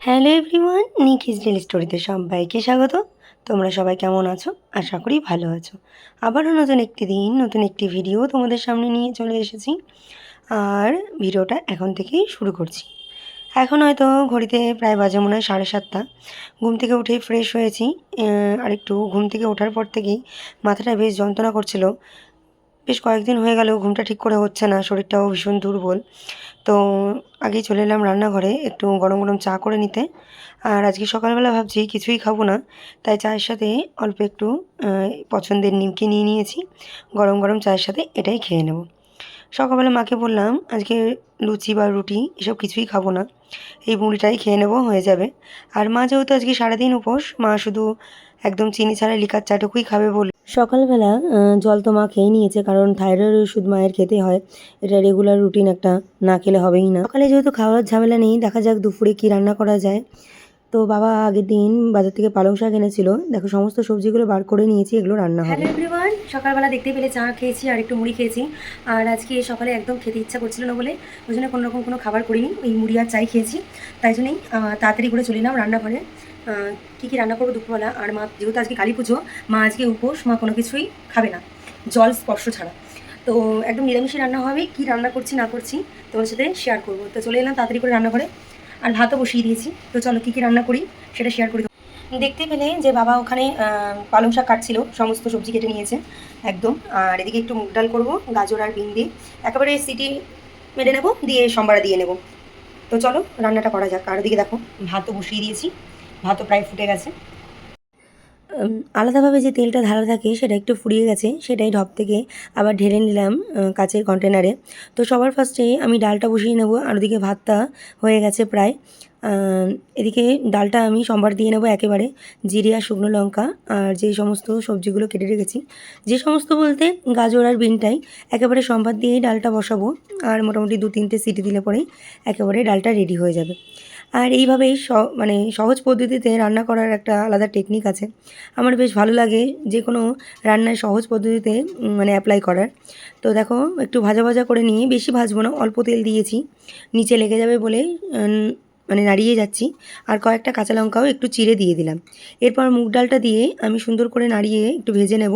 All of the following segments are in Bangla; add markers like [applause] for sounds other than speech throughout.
হ্যালো এভরিওয়ান নিখিস ডেলি স্টোরিতে সবাইকে স্বাগত। তোমরা সবাই কেমন আছো? আশা করি ভালো আছো। আবারও নতুন একটি দিন, নতুন একটি ভিডিও তোমাদের সামনে নিয়ে চলে এসেছি। আর ভিডিওটা এখন থেকেই শুরু করছি। এখন হয়তো ঘড়িতে প্রায় বাজে মনে হয় সাড়ে সাতটা। ঘুম থেকে উঠে ফ্রেশ হয়েছি। আর একটু ঘুম থেকে ওঠার পর থেকেই মাথাটা বেশ যন্ত্রণা করছিল। বেশ কয়েকদিন হয়ে গেল, ঘুমটা ঠিক করে হচ্ছে না, শরীরটাও ভীষণ দুর্বল। তো আগেই চলে এলাম রান্নাঘরে একটু গরম গরম চা করে নিতে। আর আজকে সকালবেলা ভাবছি কিছুই খাব না, তাই চায়ের সাথে অল্প একটু পছন্দের নিমকি নিয়ে নিয়েছি। গরম গরম চায়ের সাথে এটাই খেয়ে নেব। সকালবেলা মাকে বললাম, আজকে লুচি বা রুটি এসব কিছুই খাব না, এই মুড়িটাই খেয়ে নেব, হয়ে যাবে। আর মা যেহেতু আজকে সারাদিন উপোস, মা শুধু একদম চিনি ছাড়া লিকার চাটুকুই খাবে বলে সকালবেলা জল তো মা খেয়ে নিয়েছে, কারণ থাইরয়েড ওষুধ মায়ের খেতে হয়। এটা রেগুলার রুটিন একটা না খেলে হবেই না। সকালে যেহেতু খাওয়ার ঝামেলা নেই, দেখা যাক দুপুরে কি রান্না করা যায়। তো বাবা আগের দিন বাজার থেকে পালং শাক এনেছিল। দেখো, সমস্ত সবজিগুলো বার করে নিয়েছি, এগুলো রান্না হবে। এভরিওয়ান সকালবেলা দেখতে পেলে চা খেয়েছি, আর একটু মুড়ি খেয়েছি। আর আজকে সকালে একদম খেতে ইচ্ছা করছিল না বলে, ওই জন্য কোনো রকম কোনো খাবার করিনি, ওই মুড়ি আর চাই খেয়েছি। তাই জন্যই তাড়াতাড়ি করে চলে রান্নাঘরে। কী কী রান্না করব দুপুরবেলা? আর মা, যেহেতু আজকে কালী পুজো, মা আজকে উপোস, মা কোনো কিছুই খাবে না। জল স্পর্শ ছাড়া। তো একদম নিরামিষই রান্না হবে, কি রান্না করছি, না করছি তোমার সাথে শেয়ার করব। তো চলে এলাম তাড়াতাড়ি করে রান্না করে আর ভাতও বসিয়ে দিয়েছি। তো চলো কী কী রান্না করি সেটা শেয়ার করি দেখতে পেলে যে বাবা ওখানে পালং শাক কাটছিল, সমস্ত সবজি কেটে নিয়েছে, একদম। আর এদিকে একটু মুগ ডাল করব, গাজর আর বিন দিয়ে। একেবারে সিটি মেরে নেব, দিয়ে সম্বারা দিয়ে নেব। তো চলো রান্নাটা করা যাক। আর এদিকে দেখো, ভাতও বসিয়ে দিয়েছি। ভাতও প্রায় ফুটে গেছে। আলাদাভাবে যে তেলটা ঢালা থাকে, সেটা একটু ফুরিয়ে গেছে, সেটাই ঢপ থেকে আবার ঢেলে নিলাম কাচের কন্টেনারে তো সবার ফার্স্টে আমি ডালটা বসিয়ে নেব, আর ওদিকে ভাতটা হয়ে গেছে প্রায়। এদিকে ডালটা আমি সম্বার দিয়ে নেব একেবারে, জিরে আর শুকনো লঙ্কা, আর যে সমস্ত সবজিগুলো কেটে রেখেছি। যে সমস্ত বলতে গাজর আর বিনটাই, একেবারে সম্বার দিয়েই ডালটা বসাবো, আর মোটামুটি দু তিনটে সিটি দিলে পরেই একেবারে ডালটা রেডি হয়ে যাবে। আর এইভাবেই স মানে সহজ পদ্ধতিতে রান্না করার একটা আলাদা টেকনিক আছে। আমার বেশ ভালো লাগে যে কোনো রান্নায় সহজ পদ্ধতিতে মানে অ্যাপ্লাই করার। তো দেখো, একটু ভাজা ভাজা করে নিয়ে বেশি ভাজবো না, অল্প তেল দিয়েছি। নিচে লেগে যাবে বলে মানে নাড়িয়ে যাচ্ছি। আর কয়েকটা কাঁচা লঙ্কাও একটু চিড়ে দিয়ে দিলাম। এরপর মুগ ডালটা দিয়ে আমি সুন্দর করে নাড়িয়ে একটু ভেজে নেব।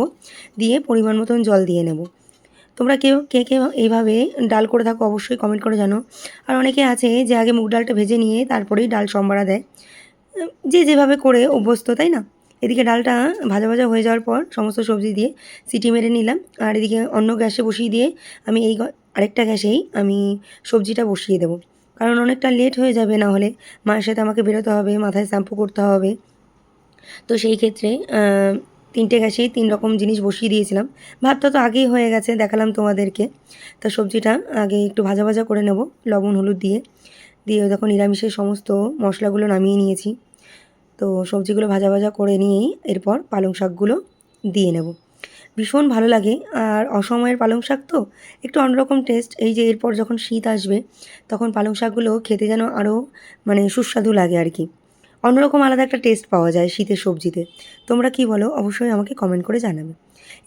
দিয়ে পরিমাণ মতন জল দিয়ে নেব। তোমরা কেউ, কে কে এইভাবে ডাল করে থাকো অবশ্যই কমেন্ট করে জানো। আর অনেকে আছে যে আগে মুগ ডালটা ভেজে নিয়ে তারপরেই ডাল সম্বারা দেয়। যে যেভাবে করে অভ্যস্ত, তাই না? এদিকে ডালটা ভাজা ভাজা হয়ে যাওয়ার পর সমস্ত সবজি দিয়ে সিটি মেরে নিলাম। আর এদিকে অন্য গ্যাসে বসিয়ে দিয়ে আমি এই আরেকটা গ্যাসেই আমি সবজিটা বসিয়ে দেবো। কারণ অনেকটা লেট হয়ে যাবে, না হলে মায়ের সাথে আমাকে বেরোতে হবে, মাথায় শ্যাম্পু করতে হবে। তো সেই ক্ষেত্রে তিনটে গ্যাসেই তিন রকম জিনিস বসিয়ে দিয়েছিলাম। ভাতটা তো আগেই হয়ে গেছে, দেখালাম তোমাদেরকে। তো সবজিটা আগে একটু ভাজা ভাজা করে নেব, লবণ, হলুদ দিয়ে। দিয়ে দেখো নিরামিষের সমস্ত মশলাগুলো নামিয়ে নিয়েছি। তো সবজিগুলো ভাজা ভাজা করে নিয়েই এরপর পালং শাকগুলো দিয়ে নেব। ভীষণ ভালো লাগে, আর অসময়ের পালং শাক তো একটু অন্যরকম টেস্ট এই যে এরপর যখন শীত আসবে, তখন পালং শাকগুলো খেতে যেন আরও মানে সুস্বাদু লাগে আর কি। অন্যরকম আলাদা একটা টেস্ট পাওয়া যায় শীতের সবজিতে। তোমরা কি বলো? অবশ্যই আমাকে কমেন্ট করে জানাবে।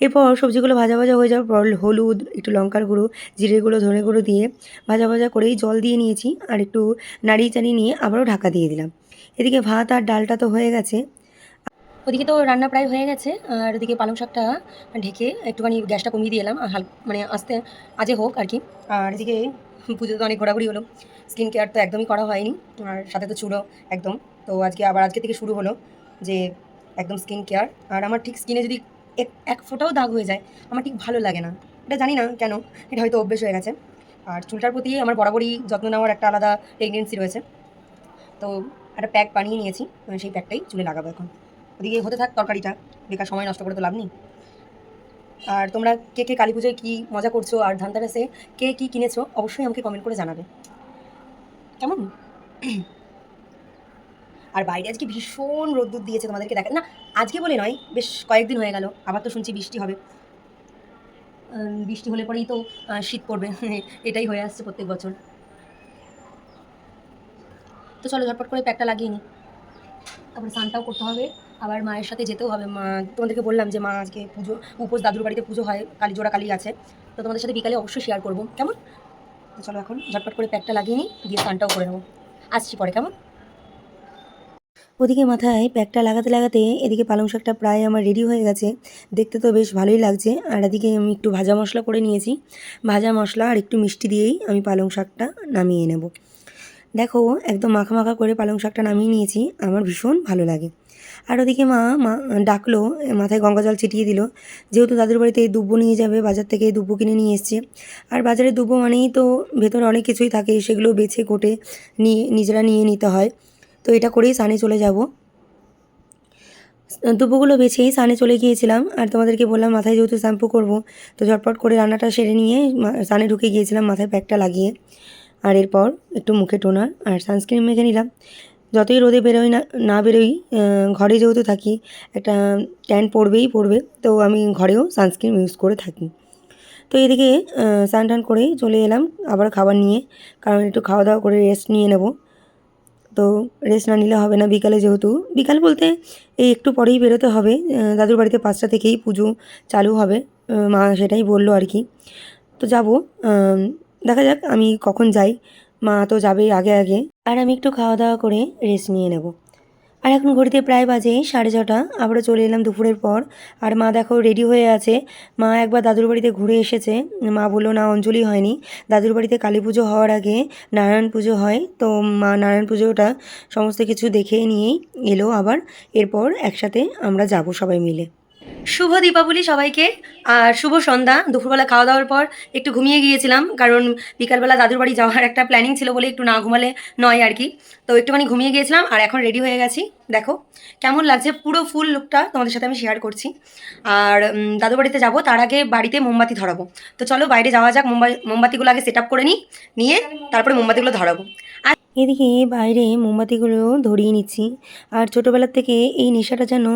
এরপর সবজিগুলো ভাজা ভাজা হয়ে যাওয়ার পর হলুদ, একটু লঙ্কার গুঁড়ো, জিরে গুঁড়ো, ধনে গুঁড়ো দিয়ে ভাজা ভাজা করেই জল দিয়ে নিয়েছি আর একটু নাড়িয়ে চাড়িয়ে নিয়ে আবারও ঢাকা দিয়ে দিলাম। এদিকে ভাত আর ডালটা তো হয়ে গেছে। ওদিকে তো রান্না প্রায় হয়ে গেছে আর ওদিকে পালং শাকটা ঢেকে একটুখানি গ্যাসটা কমিয়ে দিয়ে এলাম। হাল মানে আস্তে আজে হোক আর কি। আর এদিকে পুজো তো অনেক ঘোরাঘুরি হলো। স্কিন কেয়ার তো একদমই করা হয়নি। আর সাথে তো চুলো একদম। তো আজকে আবার আজকে থেকে শুরু হলো যে একদম স্কিন কেয়ার আর আমার ঠিক স্কিনে যদি এক এক ফোঁটাও দাগ হয়ে যায়, আমার ঠিক ভালো লাগে না। এটা জানি না কেন, এটা হয়তো অভ্যেস হয়ে গেছে। আর চুলটার প্রতি আমার বরাবরই যত্ন নেওয়ার একটা আলাদা টেন্ডেন্সি রয়েছে। তো একটা প্যাক বানিয়ে নিয়েছি সেই প্যাকটাই চুলে লাগাবো এখন। ওদিকে হতে থাক তরকারিটা, বেকার সময় নষ্ট করে তো লাভ নেই। আর তোমরা কে কে কালী পুজোয় কী মজা করছ আর ধানতেরাসে কে কী কিনেছো, অবশ্যই আমাকে কমেন্ট করে জানাবে। কেমন? আর বাইরে আজকে ভীষণ রোদ্দুর দিয়েছে তোমাদেরকে দেখা না, আজকে বলে নয়, বেশ কয়েকদিন হয়ে গেল, আবার তো শুনছি বৃষ্টি হবে। বৃষ্টি হলে পরেই তো শীত পড়বে, [laughs] এটাই হয়ে আসছে প্রত্যেক বছর। তো চলো ঝটপট করে প্যাকটা লাগিয়ে নিই তারপরে স্নানটাও করতে হবে, আবার মায়ের সাথে যেতেও হবে। মা, তোমাদেরকে বললাম যে মা আজকে পুজো, উপোস দাদুর বাড়িতে পুজো হয়, কালী জোড়া কালী আছে। তো তোমাদের সাথে বিকালে অবশ্যই শেয়ার করব, কেমন? চলো এখন ঝটপট করে প্যাকটা লাগিয়ে নিই দিয়ে স্নানটাও করে নেব। আসছি পরে, কেমন? ওদিকে মাথায় প্যাকটা লাগাতে লাগাতে এদিকে পালং শাকটা প্রায় আমার রেডি হয়ে গেছে। দেখতে তো বেশ ভালোই লাগছে। আর এদিকে আমি একটু ভাজা মশলা করে নিয়েছি। ভাজা মশলা আর একটু মিষ্টি দিয়েই আমি পালং শাকটা নামিয়ে নেব। দেখো, একদম মাখা মাখা করে পালং শাকটা নামিয়ে নিয়েছি। আমার ভীষণ ভালো লাগে। আর ওদিকে মা মা ডাকলো, মাথায় গঙ্গা জল ছিটিয়ে দিল। যেহেতু দাদুর বাড়িতে এই দুব্বো নিয়ে যাবে, বাজার থেকে দুব্বো কিনে নিয়ে এসছে। আর বাজারে দুব্বো মানেই তো ভেতরে অনেক কিছুই থাকে, সেগুলো বেছে কোটে নিয়ে, নিজেরা নিয়ে নিতে হয়। তো এটা করেই সানে চলে যাব। দুপুরগুলো বেছেই সানে চলে গিয়েছিলাম, আর তোমাদেরকে বললাম মাথায় যেহেতু শ্যাম্পু করব, তো ঝটপট করে রান্নাটা সেরে নিয়ে সানে ঢুকে গিয়েছিলাম মাথায় প্যাকটা লাগিয়ে। আর এরপর একটু মুখে টোনার আর সানস্ক্রিন মেখে নিলাম। যতই রোদে বেরোই না না বেরোই ঘরে যেহেতু থাকি, একটা ট্যান পড়বেই পড়বে, তো আমি ঘরেও সানস্ক্রিন ইউজ করে থাকি। তো এদিকে স্নান টান করে চলে এলাম, আবার খাবার নিয়ে, কারণ একটু খাওয়া দাওয়া করে রেস্ট নিয়ে নেব। তো রেস্ট না নিলে হবে না বিকালে যেহেতু। বিকাল বলতে এই একটু পরেই বেরোতে হবে দাদুর বাড়িতে পাঁচটা থেকেই পুজো চালু হবে মা সেটাই বলল আর কি। তো যাব দেখা যাক আমি কখন যাই, মা তো যাবে আগে আগে। আর আমি একটু খাওয়া দাওয়া করে রেস্ট নিয়ে নেব। আর এখন ঘড়িতে প্রায় বাজে সাড়ে ছটা। আবারও চলে এলাম দুপুরের পর। আর মা দেখো রেডি হয়ে আছে। মা একবার দাদুর বাড়িতে ঘুরে এসেছে। মা বলল, না, অঞ্জলি হয়নি। দাদুর বাড়িতে কালী পুজো হওয়ার আগে নারায়ণ পুজো হয়। তো মা নারায়ণ পুজোটা সমস্ত কিছু দেখে নিয়েই এলো আবার। এরপর একসাথে আমরা যাব সবাই মিলে। শুভ দীপাবলি সবাইকে। আর শুভ সন্ধ্যা, দুপুরবেলা খাওয়া দাওয়ার পর একটু ঘুমিয়ে গিয়েছিলাম, কারণ বিকালবেলা দাদুর বাড়ি যাওয়ার একটা প্ল্যানিং ছিল বলে একটু না ঘুমালে নয় আর কি। তো একটুখানি ঘুমিয়ে গিয়েছিলাম, আর এখন রেডি হয়ে গেছি। দেখো, কেমন লাগছে পুরো ফুল লুকটা তোমাদের সাথে আমি শেয়ার করছি। আর দাদুর বাড়িতে যাব, তার আগে বাড়িতে মোমবাতি ধরাবো। তো চলো বাইরে যাওয়া যাক মোমবাতিগুলো আগে সেট আপ করে নিই, নিয়ে তারপরে মোমবাতিগুলো ধরাবো। এদিকে বাইরে মোমবাতিগুলো ধরিয়ে নিচ্ছি। আর ছোটোবেলার থেকে এই নেশাটা যেন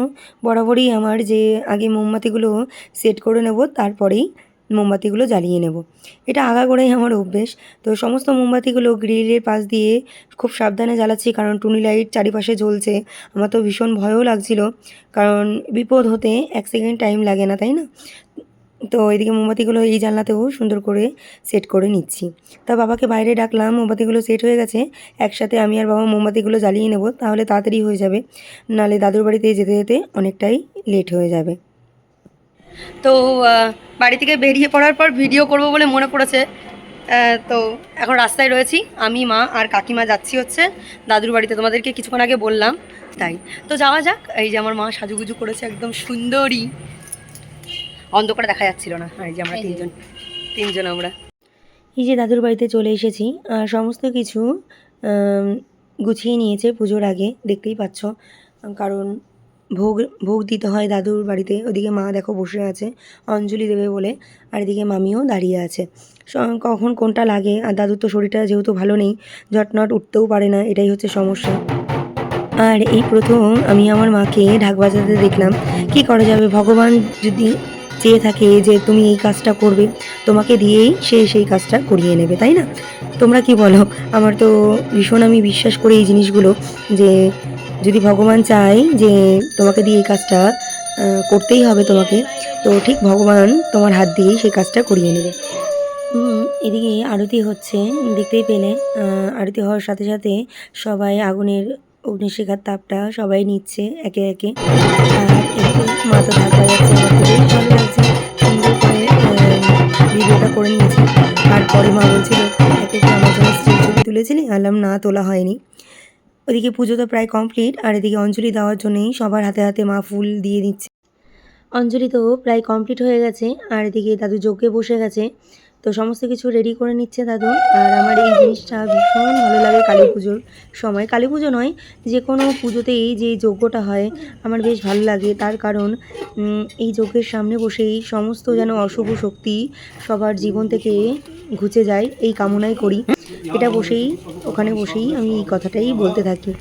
বরাবরই আমার যে আগে মোমবাতিগুলো সেট করে নেব, তারপরেই মোমবাতিগুলো জ্বালিয়ে নেব। এটা আগা করেই আমার অভ্যেস। তো সমস্ত মোমবাতিগুলো গ্রিলের পাশ দিয়ে খুব সাবধানে জ্বালাচ্ছি, কারণ টুনি লাইট চারিপাশে জ্বলছে। আমার তো ভীষণ ভয়ও লাগছিল, কারণ বিপদ হতে এক সেকেন্ড টাইম লাগে না, তাই না? তো এদিকে মোমবাতিগুলো এই জানলাতেও সুন্দর করে সেট করে নিচ্ছি। তা বাবাকে বাইরে ডাকলাম, মোমবাতিগুলো সেট হয়ে গেছে। একসাথে আমি আর বাবা মোমবাতিগুলো জ্বালিয়ে নেব, তাহলে তাড়াতাড়ি হয়ে যাবে। নালে দাদুর বাড়িতে যেতে যেতে অনেকটাই লেট হয়ে যাবে। তো বাড়ি থেকে বেরিয়ে পড়ার পর ভিডিও করব বলে মনে পড়েছে। তো এখন রাস্তায় রয়েছি। আমি, মা আর কাকিমা যাচ্ছি হচ্ছে। দাদুর বাড়িতে তোমাদেরকে কিছুক্ষণ আগে বললাম, তাই। তো যাওয়া যাক, এই যে আমার মা সাজুগুজু করেছে একদম সুন্দরী। অন্ধকারে দেখা যাচ্ছিল না। আর এই যে আমরা তিনজন তিনজন আমরা। এই যে দাদুর বাড়িতে চলে এসেছি আর সমস্ত কিছু গুছিয়ে নিয়েছে পুজোর আগে দেখতেই পাচ্ছ। কারণ ভোগ ভোগ দিতে হয় দাদুর বাড়িতে। ওদিকে মা দেখো বসে আছে অঞ্জলি দেবে বলে আর এদিকে মামিও দাঁড়িয়ে আছে। কখন কোনটা লাগে? আর দাদুর তো শরীরটা যেহেতু ভালো নেই ঝটনট উঠতেও পারে না এটাই হচ্ছে সমস্যা। আর এই প্রথম আমি আমার মাকে ঢাক বাজাতে দেখলাম। কি করা যাবে? ভগবান যদি চেয়ে থাকে যে তুমি এই কাজটা করবে, তোমাকে দিয়েই সে সেই কাজটা করিয়ে নেবে, তাই না? তোমরা কি বলো? আমার তো ভীষণ আমি বিশ্বাস করি এই জিনিসগুলো, যে যদি ভগবান চায় যে তোমাকে দিয়ে এই কাজটা করতেই হবে তোমাকে, তো ঠিক ভগবান তোমার হাত দিয়েই সেই কাজটা করিয়ে নেবে। এদিকে আরতি হচ্ছে, দেখতেই পেলে আরতি হওয়ার সাথে সাথে সবাই আগুনের অগ্নিশিখার তাপটা সবাই নিচ্ছে একে একে। আর এদিকে মা তো ঢাক আমার তো ভালো লাগছে সুন্দর করে ভিডিওটা করে নিয়েছি। তারপরে মা বলছিল, একে একে আমার জন্য ছবি তুলেছিলি? আলাম, না, তোলা হয়নি। ওদিকে পুজো তো প্রায় কমপ্লিট, আর এদিকে অঞ্জলি দেওয়ার জন্যই সবার হাতে হাতে মা ফুল দিয়ে দিচ্ছে। অঞ্জলি তো প্রায় কমপ্লিট হয়ে গেছে, আর এদিকে দাদু যজ্ঞে বসে গেছে। তো সমস্ত কিছু রেডি করে নিচ্ছে দাদু। আর আমার এই জিনিসটা ভীষণ ভালো লাগে কালী পুজোর সময়। কালী পুজো নয়, যে কোনো পুজোতেই যে যজ্ঞটা হয়, আমার বেশ ভালো লাগে। তার কারণ এই যজ্ঞের সামনে বসেই সমস্ত যেন অশুভ শক্তি সবার জীবন থেকে ঘুচে যায়। এই কামনাই করি। এটা বসেই, ওখানে বসেই আমি এই কথাটাই বলতে থাকি।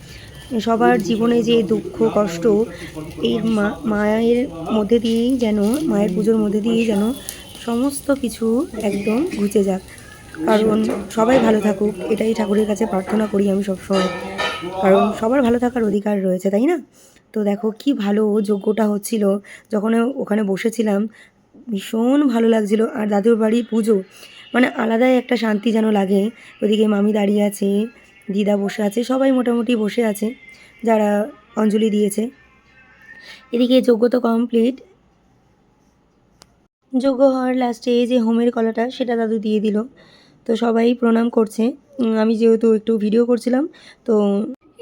সবার জীবনে যে দুঃখ, কষ্ট, এই মায়ের মধ্যে দিয়েই যেন, মায়ের পুজোর মধ্যে দিয়েই যেন সমস্ত কিছু একদম ঘুচে যাক। কারণ সবাই ভালো থাকুক, এটাই ঠাকুরের কাছে প্রার্থনা করি আমি সবসময়। কারণ সবার ভালো থাকার অধিকার রয়েছে, তাই না? তো দেখো কি ভালো যজ্ঞটা হচ্ছিল। যখন ওখানে বসেছিলাম, ভীষণ ভালো লাগছিল। আর দাদুর বাড়ি পুজো মানে আলাদাই একটা শান্তি যেন লাগে। ওদিকে মামি দাঁড়িয়ে আছে, দিদা বসে আছে, সবাই মোটামুটি বসে আছে, যারা অঞ্জলি দিয়েছে। এদিকে যোগ্য তো কমপ্লিট যোগ্য হওয়ার লাস্টে যে হোমের কলাটা, সেটা দাদু দিয়ে দিল। তো সবাই প্রণাম করছে। আমি যেহেতু একটু ভিডিও করছিলাম, তো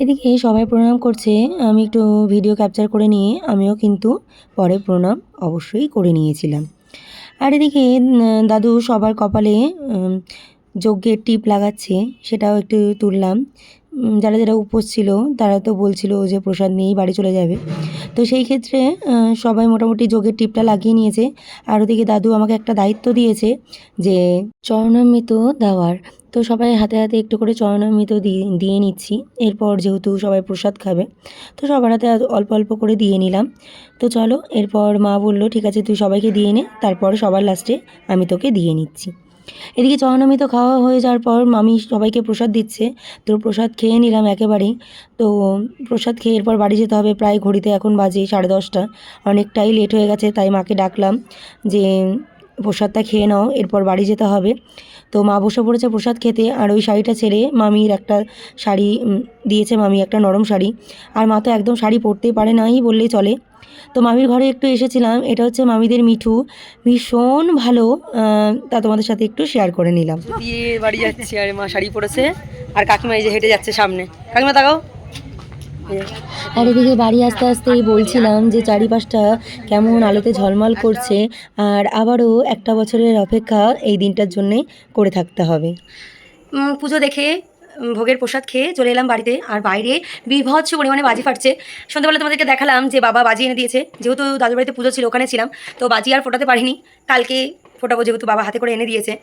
এদিকে সবাই প্রণাম করছে। আমি একটু ভিডিও ক্যাপচার করে নিয়ে আমিও কিন্তু পরে প্রণাম অবশ্যই করে নিয়েছিলাম। আর এদিকে দাদু সবার কপালে যজ্ঞের টিপ লাগাচ্ছে, সেটাও একটু তুললাম। যারা যারা উপোস ছিল, তারা তো বলছিল যে প্রসাদ নিয়েই বাড়ি চলে যাবে। তো সেই ক্ষেত্রে সবাই মোটামুটি যোগের টিপটা লাগিয়ে নিয়েছে। আর ওদিকে দাদু আমাকে একটা দায়িত্ব দিয়েছে যে চরণামৃত দেওয়ার। তো সবাই হাতে হাতে একটু করে চরণামৃত দিয়ে দিয়ে নিচ্ছি। এরপর যেহেতু সবাই প্রসাদ খাবে, তো সবার হাতে অল্প অল্প করে দিয়ে নিলাম। তো চলো, এরপর মা বলল, ঠিক আছে, তুই সবাইকে দিয়ে নে, তারপর সবার লাস্টে আমি তোকে দিয়ে নিচ্ছি। এদিকে চরণামৃত খাওয়া হয়ে যাওয়ার পর মামি সবাইকে প্রসাদ দিচ্ছে। তো প্রসাদ খেয়ে নিলাম একেবারেই। তো প্রসাদ খেয়ে এরপর বাড়ি যেতে হবে। প্রায় ঘড়িতে এখন বাজে সাড়ে দশটা। অনেকটাই লেট হয়ে গেছে, তাই মাকে ডাকলাম যে, প্রসাদটা খেয়ে নাও, এরপর বাড়ি যেতে হবে। তো মা বসে পড়েছে প্রসাদ খেতে। আর ওই শাড়িটা ছেড়ে মামির একটা শাড়ি দিয়েছে মামি একটা নরম শাড়ি। আর মা তো একদম শাড়ি পরতেই পারে নাই বললেই চলে। তো মামির ঘরে একটু এসেছিলাম এটা হচ্ছে মামিদের মিঠু। ভীষণ ভালো তা তোমাদের সাথে একটু শেয়ার করে নিলাম। দিয়ে বাড়ি যাচ্ছি আর মা শাড়ি পরেছে আর কাকিমা এই যে হেঁটে যাচ্ছে সামনে। কাকিমা তাকাও। আর এদিকে বাড়ি আসতে আসতেই বলছিলাম যে চারিপাশটা কেমন আলোতে ঝলমল করছে আর আবারও একটা বছরের অপেক্ষা এই দিনটার জন্যে করে থাকতে হবে। পুজো দেখে ভোগের প্রসাদ খেয়ে চলে এলাম বাড়িতে। আর বাইরে বিভৎস পরিমাণে বাজি ফাটছে। সন্ধ্যাবেলা তোমাদেরকে দেখালাম যে বাবা বাজি এনে দিয়েছে। যেহেতু দাদুর বাড়িতে পুজো ছিল, ওখানে ছিলাম। তো বাজি আর ফোটাতে পারিনি। কালকে ফোটাবো যেহেতু বাবা হাতে করে এনে দিয়েছে।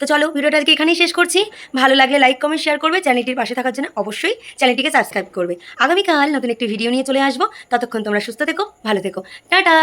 তো চলো, ভিডিওটা আজকে এখানেই শেষ করছি। ভালো লাগলে লাইক কমেন্ট শেয়ার করবে। চ্যানেলটির পাশে থাকার জন্য অবশ্যই চ্যানেলটিকে সাবস্ক্রাইব করবে। আগামীকাল নতুন একটি ভিডিও নিয়ে চলে আসব। ততক্ষণ তোমরা সুস্থ থেকো, ভালো থেকো। টাটা!